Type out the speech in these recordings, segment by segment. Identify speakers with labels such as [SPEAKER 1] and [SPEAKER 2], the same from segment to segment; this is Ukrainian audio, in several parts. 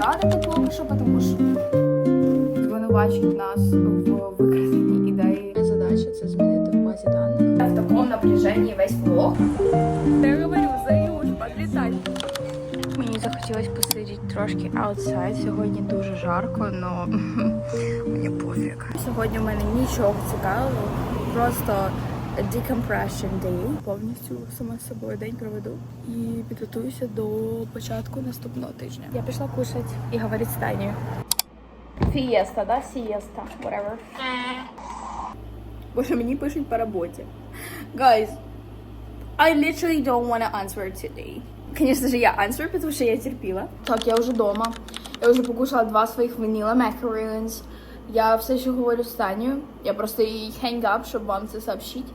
[SPEAKER 1] радити поки що, тому що звинувачують нас в викраденні ідеї.
[SPEAKER 2] Задача це змінити в базі даних.
[SPEAKER 1] В такому напряженні весь влог. Я говорю, Заюш, подлітай.
[SPEAKER 2] Мені захотілося посидіти трошки outside. Сьогодні дуже жарко, але мені пофіг.
[SPEAKER 1] Сьогодні в мене нічого цікавого, просто decompression day. Повністю сама з собою день проведу і підготуюся до початку наступного тижня. Я пішла кушати і говорити з. Фієста, да? Сієста, whatever. Боже, мені пишуть по роботі. Guys, I literally don't want to answer today. Конечно же, я answer, потому что я терпіла. Так, я вже дома. Я вже покушала два своїх vanilla macaroons. Я все ще говорю з. Я просто їй hang up, щоб вам це сообщити.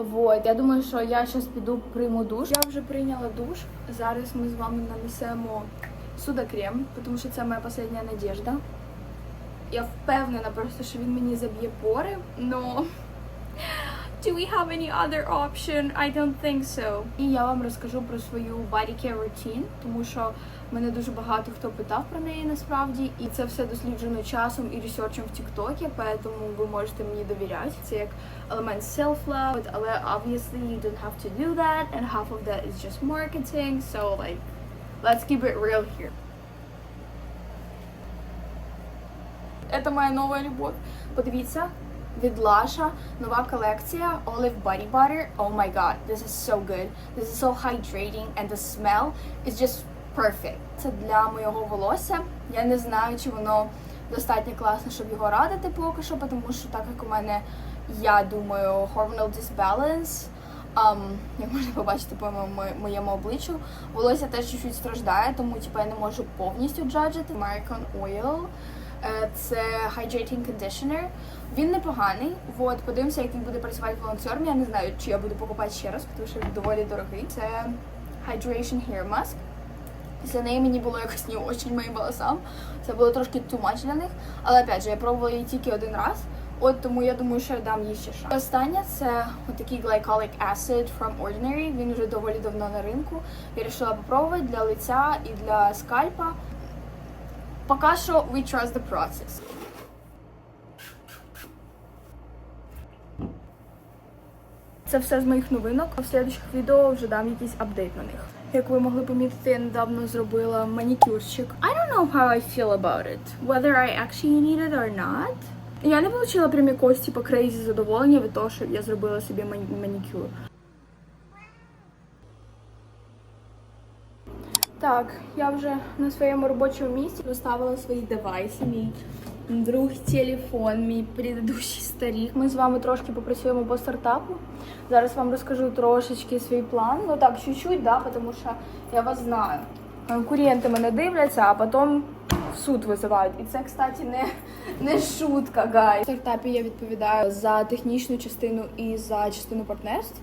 [SPEAKER 1] Вот, я думаю, що я зараз піду прийму душ. Я вже прийняла душ. Зараз ми з вами нанесемо судокрем, тому що це моя остання надіжда. Я впевнена просто, що він мені заб'є пори, но Do we have any other option? I don't think so. І я вам розкажу про свою body care routine, тому що мене дуже багато хто питав про неї насправді, і це все досліджено часом і ресерчем в TikTok, тому ви можете мені довіряти. Це як елемент self-love, але obviously you don't have to do that, and half of that is just marketing, so like, let's keep it real here. Это моя нова любов. Подивіться, від Lasha нова колекція Olive Body Butter. Oh my god, this is so good. This is so hydrating and the smell is just perfect. Це для моєго волосся. Я не знаю, чи воно достатньо класно, щоб його радити поки що, тому що так як у мене, я думаю, hormonal disbalance, Um, як можна побачити по моєму обличчю, волосся теж чуть-чуть страждає, тому типу, я не можу повністю джаджити. American Oil. Е, Це Hydrating Conditioner. Він непоганий. Вот, подивимося, як він буде працювати в лонг-термі. Я не знаю, чи я буду покупати ще раз, тому що він доволі дорогий. Це Hydration Hair Mask. Після неї мені було якось не очень моїм волосам. Це було трошки much для них. Але опять же, я пробувала її тільки один раз. От тому я думаю, що я дам їй ще шанс. Останнє це отакий glycolic acid from Ordinary. Він вже доволі давно на ринку. Я вирішила попробувати для лиця і для скальпа. Поки що we trust the process. Це все з моїх новинок. В слідчих відео вже дам якийсь апдейт на них. Як ви могли помітити, я недавно зробила манікюрчик. I don't know how I feel about it. Whether I actually need it or not. Я не отримала прям якогось типу крейзі задоволення від того, що я зробила собі манікюр. Так, я вже на своєму робочому місці розставила свої девайси. Мій друг телефон, мій предыдущий старік. Ми з вами трошки попрацюємо по стартапу. Зараз вам розкажу трошечки свій план. Ну так, чуть-чуть, да, тому що я вас знаю. Конкуренти мене дивляться, а потім в суд визивають. І це, кстати, не, не шутка, гай. В стартапі я відповідаю за технічну частину і за частину партнерств.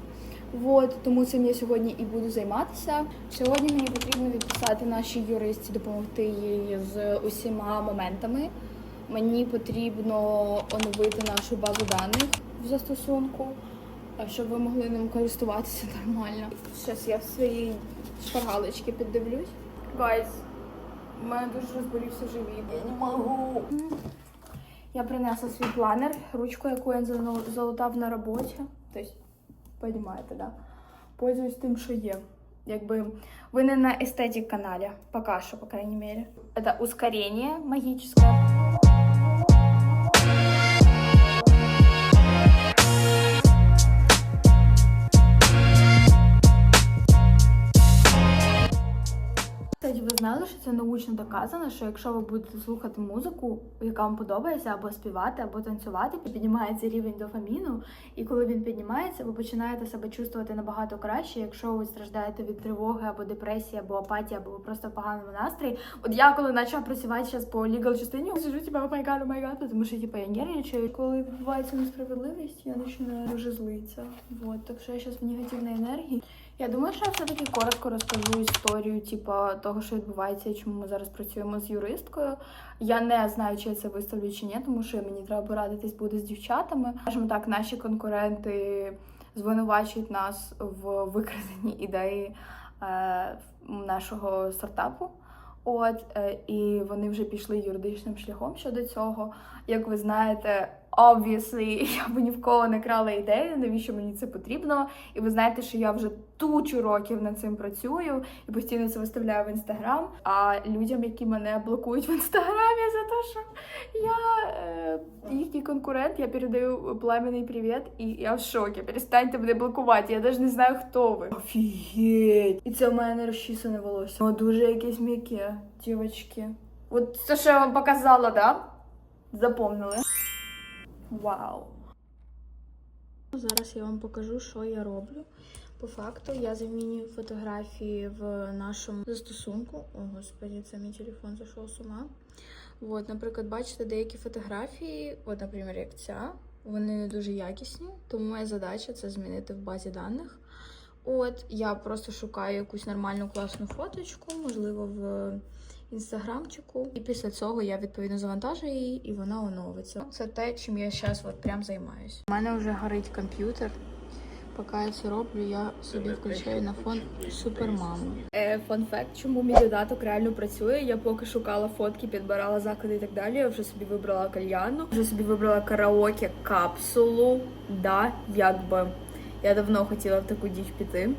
[SPEAKER 1] Вот, тому цим я сьогодні і буду займатися. Сьогодні мені потрібно відписати нашій юристі, допомогти їй з усіма моментами. Мені потрібно оновити нашу базу даних в застосунку, щоб ви могли ним користуватися нормально. Зараз я в своїй шпаргалочці піддивлюсь. Гайз, у мене дуже розболівся живіт. Я не можу. Я принесла свій планер, ручку, яку я залутав на роботі. Тобто, Понимаєте, да? Пользуюсь тим, що є. Якби ви не на естетик каналі, пока що, по крайней мере. Это ускорение магическое. Що це научно доказано, що якщо ви будете слухати музику, яка вам подобається, або співати, або танцювати, піднімається рівень дофаміну, і коли він піднімається, ви починаєте себе чувствувати набагато краще, якщо ви страждаєте від тривоги або депресії, або апатії, або ви просто в поганому настрої. От я коли почала працювати зараз по лігал частині, сижу типа о май гад, о тому що типа я нервничаю. Коли відбувається несправедливість, я починаю дуже злитися. Вот, так що я зараз в негативній енергії. Я думаю, що я все-таки коротко розкажу історію, типу, того, що відбувається чому ми зараз працюємо з юристкою. Я не знаю, чи я це виставлю чи ні, тому що мені треба порадитись буде з дівчатами. Скажімо так, наші конкуренти звинувачують нас в викраденні ідеї е, нашого стартапу. От е, і вони вже пішли юридичним шляхом щодо цього. Як ви знаєте, obviously, я б ні в кого не крала ідею, навіщо мені це потрібно. І ви знаєте, що я вже тучу років над цим працюю і постійно це виставляю в інстаграм. А людям, які мене блокують в інстаграмі за те, що я е, їхній конкурент, я передаю пламенний привіт, і я в шокі. Перестаньте мене блокувати. Я навіть не знаю, хто ви. Офігеть! І це в мене розчісане волосся. О, дуже якесь м'яке, дівчатки. От це, що я вам показала, да? Запомнили. Вау. Зараз я вам покажу, що я роблю. По факту я замінюю фотографії в нашому застосунку. О, господи, це мій телефон зайшов з ума. От, наприклад, бачите деякі фотографії, от, наприклад, як ця, вони дуже якісні, тому моя задача це змінити в базі даних. От, я просто шукаю якусь нормальну класну фоточку, можливо, в інстаграмчику. І після цього я відповідно завантажую її і вона оновиться. Це те, чим я зараз от прям займаюся. У мене вже горить комп'ютер. Поки я це роблю, я собі включаю на фон супермаму. Е, фон факт, чому мій додаток реально працює. Я поки шукала фотки, підбирала заклади і так далі. Я вже собі вибрала кальяну, вже собі вибрала караоке капсулу. Да, якби я давно хотіла в таку діч піти.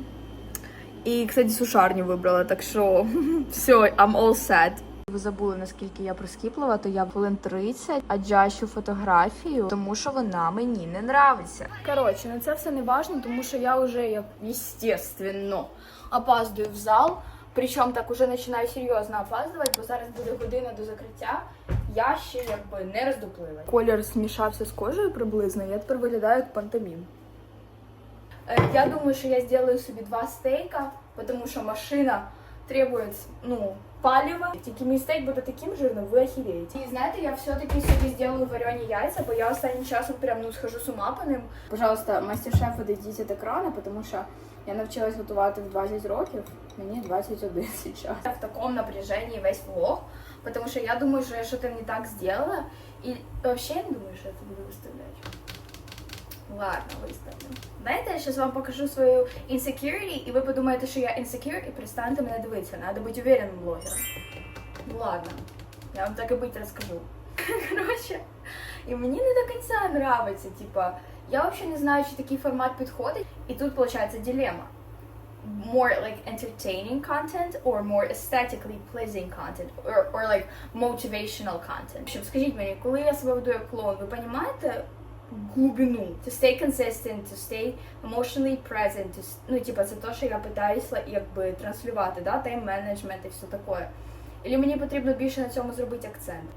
[SPEAKER 1] І, кстати, сушарню вибрала, так що все, I'm all set. Ви забули, наскільки я прискіплива, то я хвилин 30 аджащу фотографію, тому що вона мені не нравиться. Коротше, на це все не важно, тому що я вже як естественно опаздую в зал. Причому так уже починаю серйозно опаздувати, бо зараз буде година до закриття. Я ще якби не роздуплила. Колір змішався з кожею приблизно. Я тепер виглядаю як пантомім. Е, Я думаю, що я сделаю собі два стейка, тому що машина требует, ну, палива. Тільки мій стейк буде таким жирним, ви охереєте. І знаєте, я все-таки собі зроблю варені яйця, бо я останнім часом прям ну схожу з ума по ним. Пожалуйста, мастер-шеф, відійдіть від екрану, тому що я навчилась готувати в 20 років, мені 21 сейчас. Я в такому напряженні весь влог, потому що я думаю, що я щось не так сделала. І вообще я не думаю, що я це буду виставляти. Ладно, виставлю. Знаєте, я зараз вам покажу свою insecurity, і ви подумаєте, що я insecure, і перестанете мене дивитися. Надо бути уверенним блогером. Ладно, я вам так і бути розкажу. Коротше, і мені не до кінця нравиться, типа, я взагалі не знаю, чи такий формат підходить. І тут виходить дилемма. More like entertaining content or more aesthetically pleasing content or, or like motivational content. Щоб скажіть мені, коли я себе веду як клоун, ви розумієте глибину? To stay consistent, to stay emotionally present, to, ну, типа, це те, що я питаюся якби транслювати, да, тайм-менеджмент і все таке. Или мені потрібно більше на цьому зробити акцент?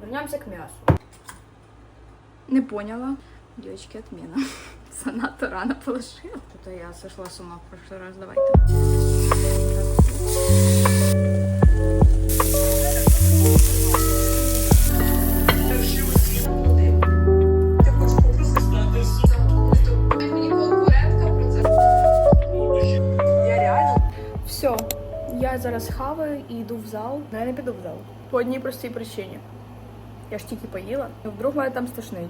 [SPEAKER 1] Вернемося к м'ясу. Не поняла. Девочки, отмена. Занадто рано положила. Тут я сошла с ума в прошлый раз, давайте. Я зараз хаваю і йду в зал. Ну, я не піду в зал. По одній простій причині. Я ж тільки поїла. І вдруг мене там стошнить.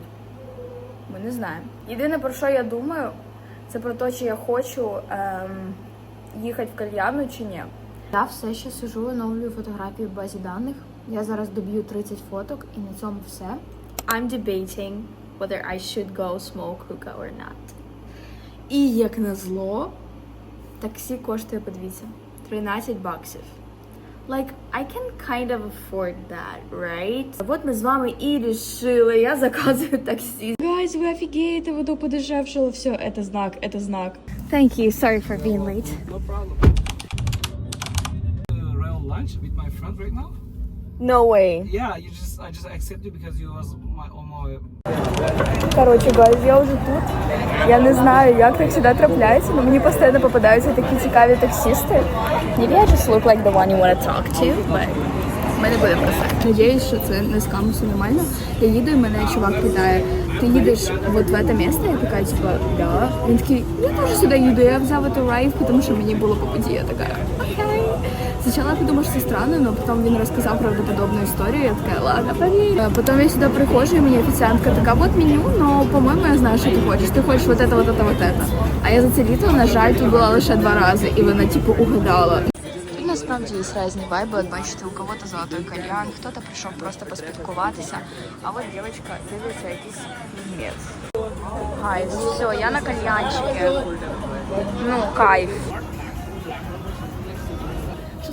[SPEAKER 1] Ми не знаємо. Єдине, про що я думаю, це про те, чи я хочу ем, їхати в кальяну чи ні. Я все ще сижу, оновлюю фотографії в базі даних. Я зараз доб'ю 30 фоток і на цьому все. I'm debating whether I should go smoke hookah or not. І як назло, таксі коштує, подивіться, 13 баксів. Like, I can kind of afford that, right? Вот ми з вами і рішили, я заказую таксі. Guys, ви офігієте, воно подешевшило. Все, це знак, це знак. Thank you, sorry for being late.
[SPEAKER 3] No problem. Uh, royal lunch with my friend right now.
[SPEAKER 1] No way.
[SPEAKER 3] Yeah, you just I just accepted because you was my on my
[SPEAKER 1] Коротше, guys, я вже тут. Я не знаю, як так завжди трапляється, але мені постійно попадаються такі цікаві таксісти. Maybe I just look like the one you want to talk to, but ми не будемо про це. Надіюсь, що це не з камусу нормально. Я їду і мене чувак питає, ти їдеш вот в це місце? Я така, типа, да. Він такий, я теж сюди їду, я взяв эту райв, тому що мені було по путі. Я така, окей. Спочатку я подумала, що це странно, але потім він розказав правдоподобну історію, я така, ладно, поверь. Е, Потім я сюди приходжу, і мені офіціантка така, вот меню, но, по-моєму, я знаю, що ти хочеш. Ти хочеш вот это, вот это, вот это. А я за це літо, на жаль, тут була лише два рази, і вона, типу, угадала.
[SPEAKER 2] У нас Насправді є різні вайби. От бачите, у кого-то золотой кальян, хто-то прийшов просто поспілкуватися. А от дівчинка дивиться якийсь фільмець. Гайс, все, я на кальянчикі. Ну, кайф.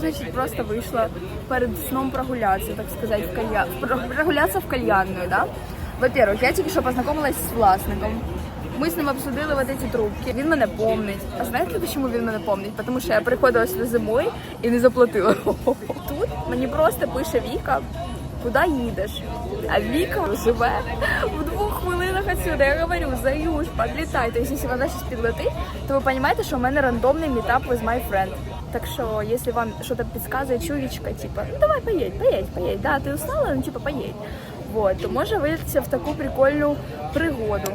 [SPEAKER 1] Значить просто вийшла перед сном прогулятися, так сказати, в кальян... про- прогулятися в кальянную, да? Во-первых, я тільки що познайомилась з власником. Ми з ним обсудили вот эти трубки. Він мене помнить. А знаєте, чому він мене помнить? Тому що я приходила сюди зимою і не заплатила. Тут мені просто пише Віка, куди їдеш? А Віка живе в двох хвилинах отсюда. Я говорю, Заюш, подлітай. Тобто, якщо вона щось підлетить, то ви розумієте, що у мене рандомний мітап with my friend. Так що, якщо вам щось підказує чуєчка, типа, ну давай поїдь, поїдь, поїдь. Да, ти устала, ну типа поїдь. Вот, то може вилитися в таку прикольну пригоду.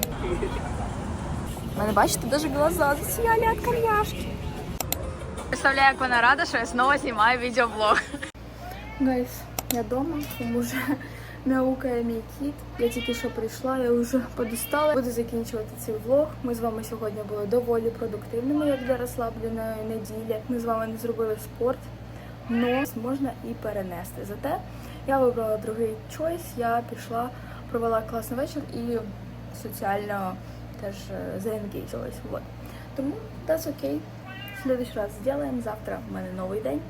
[SPEAKER 1] У мене, бачите, даже глаза засіяли від кальяшки.
[SPEAKER 2] Представляю, як вона рада, що я знову знімаю відеоблог.
[SPEAKER 1] Гайс, я дома, тому вже наукає мій кіт. Я тільки що прийшла, я вже подустала. Буду закінчувати цей влог. Ми з вами сьогодні були доволі продуктивними, як для розслабленої неділі. Ми з вами не зробили спорт, але можна і перенести. Зате я вибрала другий чойс. Я пішла, провела класний вечір і соціально теж е, заенгейжилась. Вот. Тому that's окей. В следующий раз зробимо. Завтра в мене новий день.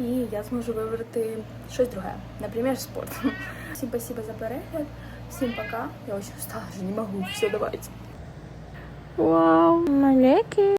[SPEAKER 1] І я зможу вибрати щось друге, наприклад, спорт. Всім спасибо за перегляд, всім пока. Я очень устала, вже не можу. Все, давайте.
[SPEAKER 2] Вау, маленький.